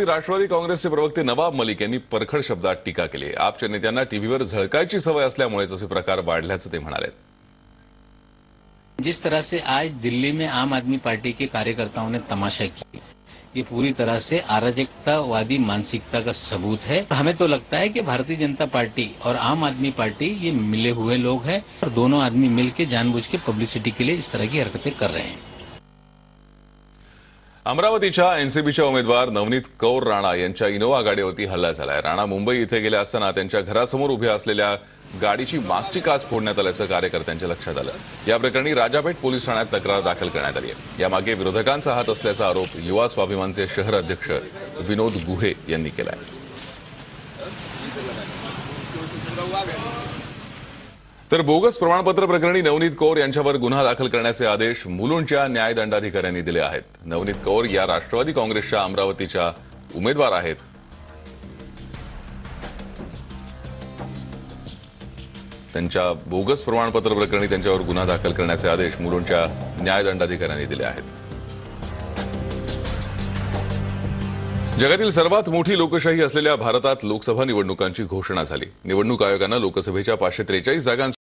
राष्ट्रवादी काँग्रेसचे प्रवक्ते नवाब मलिक परखड शब्दात टीका केली. आपच्या नेत्यांना टीव्हीवर झळकायची सवय असल्यामुळेच असे प्रकार वाढल्याचं जिस तरह से आज दिल्ली में आम आदमी पार्टी के कार्यकर्ताओं ने तमाशा किया, ये पूरी तरह से अराजकतावादी मानसिकता का सबूत है। हमें तो लगता है कि भारतीय जनता पार्टी और आम आदमी पार्टी ये मिले हुए लोग हैं और दोनों आदमी मिलकर जानबूझ के पब्लिसिटी के लिए इस तरह की हरकतें कर रहे हैं। अमरावतीच्या एनसीबीच्या उमेदवार नवनीत कौर राणा यांच्या इनोव्हा गाडीवरती हल्ला झालाय. राणा मुंबई इथे गेले असताना त्यांच्या घरासमोर उभ्या असलेल्या गाडीची मागची काच फोडण्यात आल्याचं कार्यकर्त्यांच्या लक्षात आलं. या प्रकरणी राजापेठ पोलीस ठाण्यात तक्रार दाखल करण्यात आली आहे. यामागे विरोधकांचा हात असल्याचा आरोप युवा स्वाभिमानचे शहर अध्यक्ष विनोद गुहे यांनी केलाय. तर बोगस प्रमाणपत्र प्रकरणी नवनीत कौर यांच्यावर गुन्हा दाखल करण्याचे आदेश मुलुंडच्या न्यायदंडाधिकाऱ्यांनी दिले आहेत. नवनीत कौर या राष्ट्रवादी काँग्रेसच्या अमरावतीच्या उमेदवार आहेत. त्यांच्या बोगस प्रमाणपत्र प्रकरणी त्यांच्यावर गुन्हा दाखल करण्याचे आदेश मुलुंडच्या न्यायदंडाधिकाऱ्यांनी दिले आहेत. जगातील सर्वात मोठी लोकशाही असलेल्या भारतात लोकसभा निवडणुकांची घोषणा झाली. निवडणूक आयोगानं लोकसभेच्या पाचशे त्रेचाळीस जागांसाठी